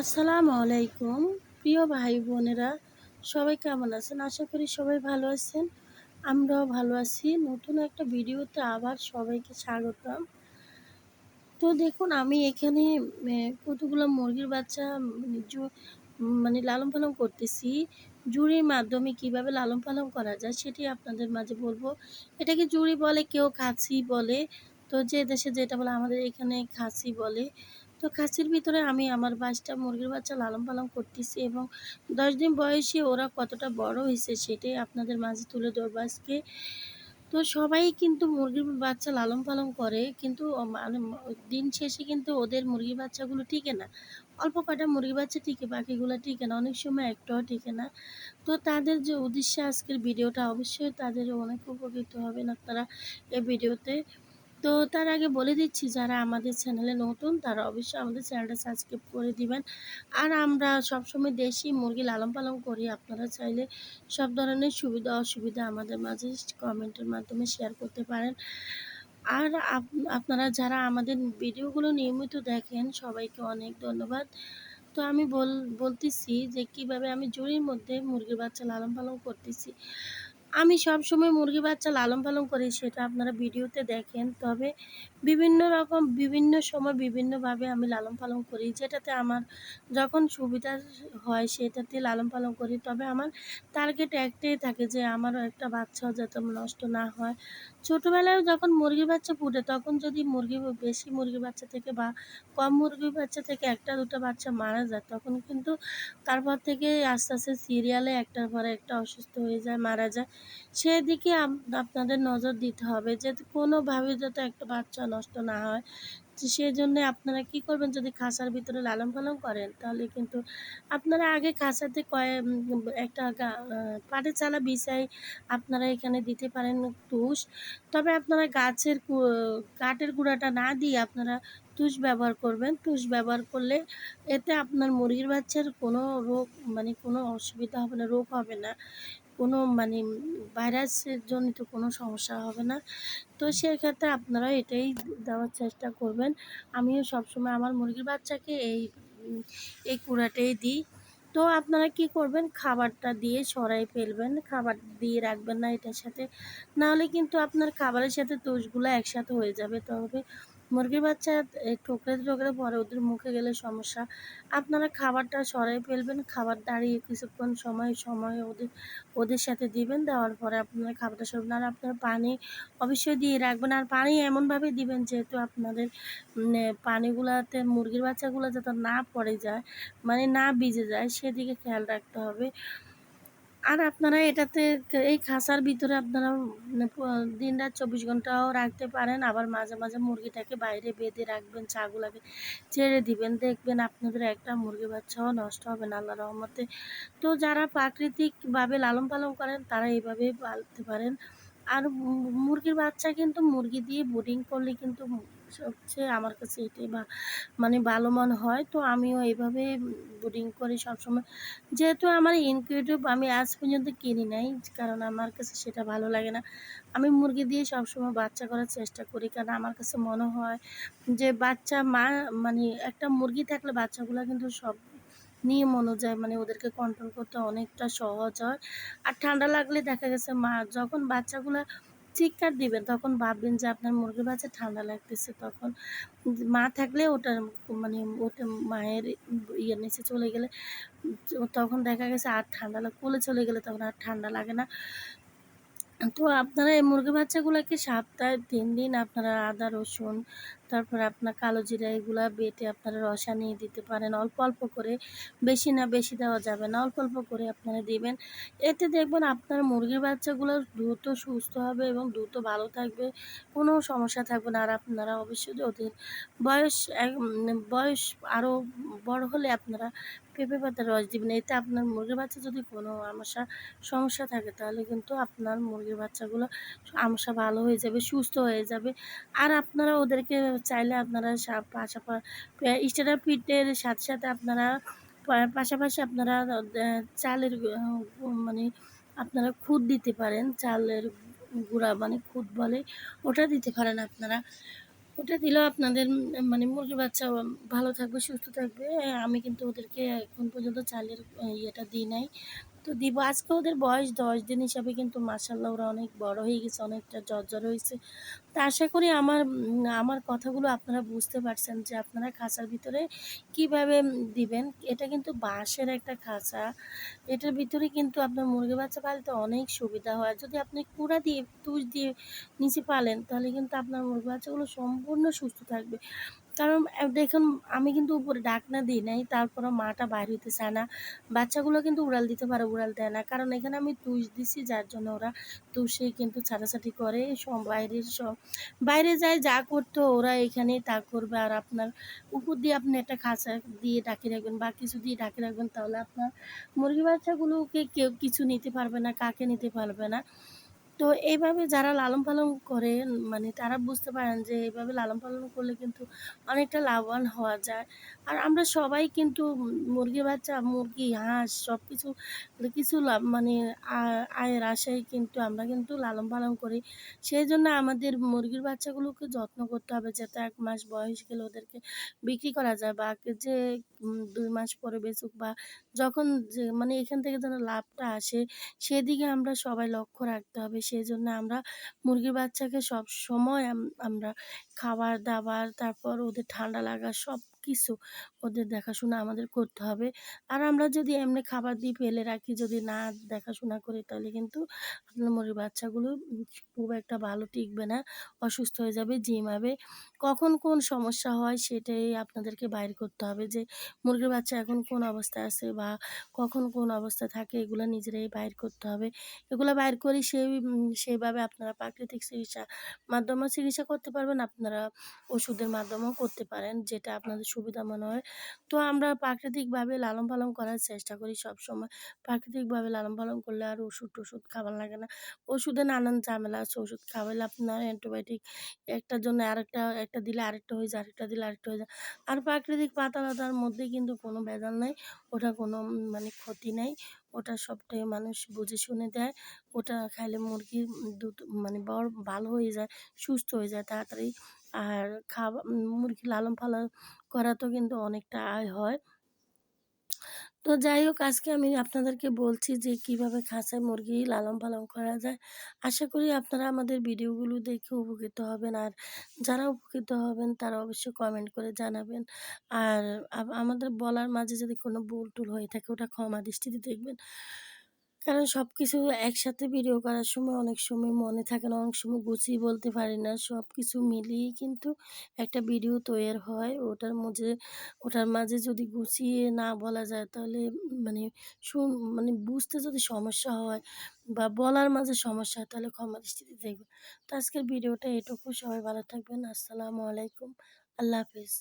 আসসালামু আলাইকুম। প্রিয় ভাই বোনেরা, সবাই কেমন আছেন? আশা করি সবাই ভালো আছেন। আমরাও ভালো আছি। নতুন একটা ভিডিওতে আবার সবাইকে স্বাগতম। তো দেখুন, আমি এখানে কতগুলো মুরগির বাচ্চা মানে মানে লালন পালন করতেছি। জুড়ির মাধ্যমে কীভাবে লালন পালন করা যায় সেটি আপনাদের মাঝে বলব। এটাকে জুড়ি বলে, কেউ খাসি বলে। তো যে দেশে যেটা বলে, আমাদের এখানে খাসি বলে। তো খাসির ভিতরে আমি আমার বাসটা, মুরগির বাচ্চা লালন পালন করতেছি এবং দশ দিন বয়সে ওরা কতটা বড় হয়েছে সেটাই আপনাদের মাঝে তুলে ধরবো আজকে। তো সবাই কিন্তু মুরগির বাচ্চা লালন পালন করে, কিন্তু মানে দিন শেষে কিন্তু ওদের মুরগি বাচ্চাগুলো টিকে না। অল্প কটা মুরগি বাচ্চা টিকে, বাকিগুলো টিকে না, অনেক সময় একটাও টিকে না। তো তাদের যে উদ্দেশ্যে আজকের ভিডিওটা অবশ্যই তাদের অনেক উপকৃত হবেন আপনারা এই ভিডিওতে। তো তার আগে বলে দিচ্ছি, যারা আমাদের চ্যানেলে নতুন, তারা অবশ্যই আমাদের চ্যানেলটা সাবস্ক্রাইব করে দিবেন। আর আমরা সবসময় দেশি মুরগি লালন পালন করি। আপনারা চাইলে সব ধরনের সুবিধা, অসুবিধা আমাদের মাঝে কমেন্টের মাধ্যমে শেয়ার করতে পারেন। আর আপনারা যারা আমাদের ভিডিওগুলো নিয়মিত দেখেন, সবাইকে অনেক ধন্যবাদ। তো আমি বল, বলতেছি যে কীভাবে আমি জুড়ির মধ্যে মুরগির বাচ্চা লালন পালন করতেছি। আমি সব সময় মুরগি বাচ্চা লালন পালন করি, সেটা আপনারা ভিডিওতে দেখেন। তবে বিভিন্ন রকম, বিভিন্ন সময় বিভিন্নভাবে আমি লালন পালন করি, যেটাতে আমার যখন সুবিধা হয় সেটাতে লালন পালন করি। তবে আমার টার্গেট একটাই থাকে যে আমারও একটা বাচ্চাও যাতে নষ্ট না হয়। ছোটোবেলায় যখন মুরগি বাচ্চা ফুটে তখন যদি মুরগি বেশি মুরগি বাচ্চা থেকে বা কম মুরগি বাচ্চা থেকে একটা দুটো বাচ্চা মারা যায়, তখন কিন্তু তারপর থেকে আস্তে আস্তে সিরিয়ালে একটার পরে একটা অসুস্থ হয়ে যায়, মারা যায়। সেদিকে আপনাদের নজর দিতে হবে যে কোনোভাবে যাতে একটা বাচ্চা নষ্ট না হয়। সেই জন্যে আপনারা কি করবেন, যদি খাঁচার ভিতরে লালন পালন করেন, তাহলে কিন্তু আপনারা আগে খাঁচাতে কয়ে একটা পাটের চালা বিছাই আপনারা এখানে দিতে পারেন তুষ। তবে আপনারা গাছের কাঠের গুঁড়াটা না দিয়ে আপনারা তুষ ব্যবহার করবেন। তুষ ব্যবহার করলে এতে আপনার মুরগির বাচ্চার কোনো রোগ মানে কোনো অসুবিধা হবে না, রোগ হবে না। কোনো মানে ভাইরাসের জনিত কোনো সমস্যা হবে না। তো সেক্ষেত্রে আপনারা এটাই দেওয়ার চেষ্টা করবেন। আমিও সবসময় আমার মুরগির বাচ্চাকে এই এই কুড়াটাই দিই। তো আপনারা কি করবেন? খাবারটা দিয়ে সরাই ফেলবেন, খাবার দিয়ে রাখবেন না এটার সাথে। নাহলে কিন্তু আপনার খাবারের সাথে তোষগুলো একসাথে হয়ে যাবে। তবে মুরগির বাচ্চা ঠোকরে ঠোকরে পরে ওদের মুখে গেলে সমস্যা। আপনারা খাবারটা সরাই ফেলবেন, খাবার দাঁড়িয়ে কিছুক্ষণ সময় সময় ওদের ওদের সাথে দিবেন, দেওয়ার পরে আপনারা খাবারটা সরবেন। আর আপনারা পানি অবশ্যই দিয়ে রাখবেন। আর পানি এমনভাবে দিবেন যেহেতু আপনাদের পানিগুলাতে, মুরগির বাচ্চাগুলো যাতে না পড়ে যায় মানে না ভিজে যায়, সেদিকে খেয়াল রাখতে হবে। আর আপনারা এটাতে এই খাঁচার ভিতরে আপনারা মানে দিন রাত চব্বিশ ঘন্টাও রাখতে পারেন। আবার মাঝে মাঝে মুরগিটাকে বাইরে বেঁধে রাখবেন ছাগুলাকে ছেড়ে দিবেন। দেখবেন আপনাদের একটা মুরগি বাচ্চাও নষ্ট হবে না আল্লাহ রহমতে। তো যারা প্রাকৃতিকভাবে লালন পালন করেন, তারা এইভাবেই পালতে পারেন। আর মুরগির বাচ্চা কিন্তু মুরগি দিয়ে বোর্ডিং করলে কিন্তু সবচেয়ে আমার কাছে এটাই মানে ভালো মনে হয়। তো আমিও এইভাবে বোর্ডিং করি সবসময়। যেহেতু আমার ইনকিউটিভ আমি আজ পর্যন্ত কিনি নাই, কারণ আমার কাছে সেটা ভালো লাগে না। আমি মুরগি দিয়ে সবসময় বাচ্চা করার চেষ্টা করি, কারণ আমার কাছে মনে হয় যে বাচ্চা মা মানে একটা মুরগি থাকলে বাচ্চাগুলো কিন্তু সব নিয়ম অনুযায়ী মানে ওদেরকে কন্ট্রোল করতে অনেকটা সহজ হয়। আর ঠান্ডা লাগলে দেখা গেছে মা, যখন বাচ্চাগুলো চিৎকার দিবেন, তখন ভাববেন যে আপনার মুরগির বাচ্চা ঠান্ডা লাগতেছে, তখন মা থাকলে ওটা মানে ওটা মায়ের ইয়ের নিচে চলে গেলে, তখন দেখা গেছে আর ঠান্ডা লাগে কোলে চলে গেলে তখন আর ঠান্ডা লাগে না। তো আপনারা এই মুরগি বাচ্চাগুলোকে সপ্তাহে তিন দিন আপনারা আদা, রসুন তারপর আপনার কালো জিরা এগুলো বেটে আপনারা রসা নিয়ে দিতে পারেন। অল্প অল্প করে, বেশি না, বেশি দেওয়া যাবে না। অল্প অল্প করে আপনারা দিবেন। এতে দেখবেন আপনার মুরগির বাচ্চাগুলো দ্রুত সুস্থ হবে এবং দ্রুত ভালো থাকবে, কোনো সমস্যা থাকবে না। আর আপনারা অবশ্যই ওদের বয়স বয়স আরও বড় হলে আপনারা পেঁপে পাতার রস দিবেন। এতে আপনার মুরগির বাচ্চা যদি কোনো আমসা সমস্যা থাকে, তাহলে কিন্তু আপনার মুরগির বাচ্চাগুলো আমসা ভালো হয়ে যাবে, সুস্থ হয়ে যাবে। আর আপনারা ওদেরকে চাইলে আপনারা পাশাপাশি স্টার্টার পিটের সাথে সাথে আপনারা পাশাপাশি আপনারা চালের মানে আপনারা খুদ দিতে পারেন চালের গুঁড়া মানে খুদ বলে ওটা দিতে পারেন আপনারা ওটা দিলেও আপনাদের মানে মুরগি বাচ্চা ভালো থাকবে, সুস্থ থাকবে। আমি কিন্তু ওদেরকে এখন পর্যন্ত চালের ইয়েটা দিই নাই। তো দিব। আজকে ওদের বয়স ১০ দিন হিসাবে কিন্তু মাশাআল্লাহ ওরা অনেক বড় হয়ে গেছে, অনেকটা জর্জর হয়েছে তো আশা করি আমার আমার কথাগুলো আপনারা বুঝতে পারছেন যে আপনারা খাঁচার ভিতরে কীভাবে দিবেন। এটা কিন্তু বাঁশের একটা খাঁচা। এটার ভিতরে কিন্তু আপনার মুরগির বাচ্চা পালতে অনেক সুবিধা হয়। যদি আপনি কুড়া দিয়ে, তুষ দিয়ে নিচে পালেন তাহলে কিন্তু আপনার মুরগি বাচ্চাগুলো সম্পূর্ণ সুস্থ থাকবে। কারণ দেখুন আমি কিন্তু উপরে ঢাকনা দিই নাই। তারপরেও মাটা বাইর হইতে চায় না। বাচ্চাগুলো কিন্তু উড়াল দিতে পারে, উড়াল দেয় না। কারণ এখানে আমি তুষ দিছি যার জন্য ওরা তুষে কিন্তু ছাটাছাটি করে। সব বাইরের সব বাইরে যায় যা করতো ওরা এখানে তা করবে। আর আপনার উপর দিয়ে আপনি একটা খাঁচা দিয়ে ঢাকি রাখবেন বা কিছু দিয়ে ঢাকি রাখবেন তাহলে আপনার মুরগি বাচ্চাগুলোকে কেউ কিছু নিতে পারবে না, কাকে নিতে পারবে না। তো এইভাবে যারা লালন-পালন করে মানে তারা বুঝতে পারেন যে এইভাবে লালন-পালন করলে কিন্তু অনেকটা লাভবান হওয়া যায়। আর আমরা সবাই কিন্তু মুরগির বাচ্চা, মুরগি, হাঁস সব কিছু লাভ মানে আয়ের আশায় কিন্তু আমরা কিন্তু লালন-পালন করি। সেই জন্য আমাদের মুরগির বাচ্চাগুলোকে যত্ন করতে হবে যাতে এক মাস বয়স গেলে ওদেরকে বিক্রি করা যায় বা যে দুই মাস পরে বেচুক বা যখন যে মানে এখান থেকে যেন লাভটা আসে সেদিকে আমরা সবাই লক্ষ্য রাখতে হবে। সেজন্য আমরা মুরগির বাচ্চাকে সব সময় আমরা খাবার-দাবার তারপর ওদের ঠান্ডা লাগা সবকিছু ওদের দেখাশোনা আমাদের করতে হবে। আর আমরা যদি এমনি খাবার দিয়ে ফেলে রাখি, যদি না দেখাশোনা করি তাহলে কিন্তু আপনার মুরগির বাচ্চাগুলো খুব একটা ভালো টিকবে না। অসুস্থ হয়ে যাবে, ঝিমাবে। কখন কোন সমস্যা হয় সেটাই আপনাদেরকে বাইর করতে হবে যে মুরগির বাচ্চা এখন কোন অবস্থায় আছে বা কখন কোন অবস্থা থাকে এগুলো নিজেরাই বাইর করতে হবে। এগুলো বাইর করে সেই সেভাবে আপনারা প্রাকৃতিক চিকিৎসা মাধ্যমেও চিকিৎসা করতে পারবেন। আপনারা ওষুধের মাধ্যমেও করতে পারেন যেটা আপনাদের সুবিধা মনে হয়। তো আমরা প্রাকৃতিকভাবে লালন-পালন করার চেষ্টা করি সবসময়। প্রাকৃতিকভাবে লালন-পালন করলে আর ওষুধ-টষুধ খাবার লাগে না। ওষুধে নানান ঝামেলা আছে। ওষুধ খাওয়াইলে আপনার অ্যান্টিবায়োটিক একটার জন্য আরেকটা, একটা দিলে আরেকটা হয়ে যায়, আরেকটা দিলে আরেকটা হয়ে যায়। আর প্রাকৃতিক পাতা-টাতার মধ্যে কিন্তু কোনো ভেজাল নাই। ওটা কোনো মানে ক্ষতি নাই। ওটা সবটাই মানুষ বুঝে শুনে দেয়। ওটা খাইলে মুরগির দুধ মানে বড় ভালো হয়ে যায়, সুস্থ হয়ে যায় তাড়াতাড়ি। আর খাবার মুরগি লালন-পালন করা তো কিন্তু অনেকটা আয় হয়। তো যাই হোক, আজকে আমি আপনাদেরকে বলছি যে কীভাবে খাঁচায় মুরগি লালন-পালন করা যায়। আশা করি আপনারা আমাদের ভিডিওগুলো দেখে উপকৃত হবেন। আর যারা উপকৃত হবেন, তারা অবশ্যই কমেন্ট করে জানাবেন। আর আমাদের বলার মাঝে যদি কোনো ভুল-টুল হয়ে থাকে, ওটা ক্ষমা দৃষ্টিতে দেখবেন। কারণ সব কিছু একসাথে ভিডিও করার সময় অনেক সময় মনে থাকে না, অনেক সময় গুছিয়ে বলতে পারি না। সব কিছু মিলিয়েই কিন্তু একটা ভিডিও তৈয়ার হয়। ওটার মধ্যে ওটার মাঝে যদি গুছিয়ে না বলা যায় তাহলে মানে শুন মানে বুঝতে যদি সমস্যা হয় বা বলার মাঝে সমস্যা হয় তাহলে ক্ষমা দৃষ্টিতে দেখবেন। তো আজকের ভিডিওটা এটুকু। সবাই ভালো থাকবেন। আসসালামু আলাইকুম। আল্লাহ হাফেজ।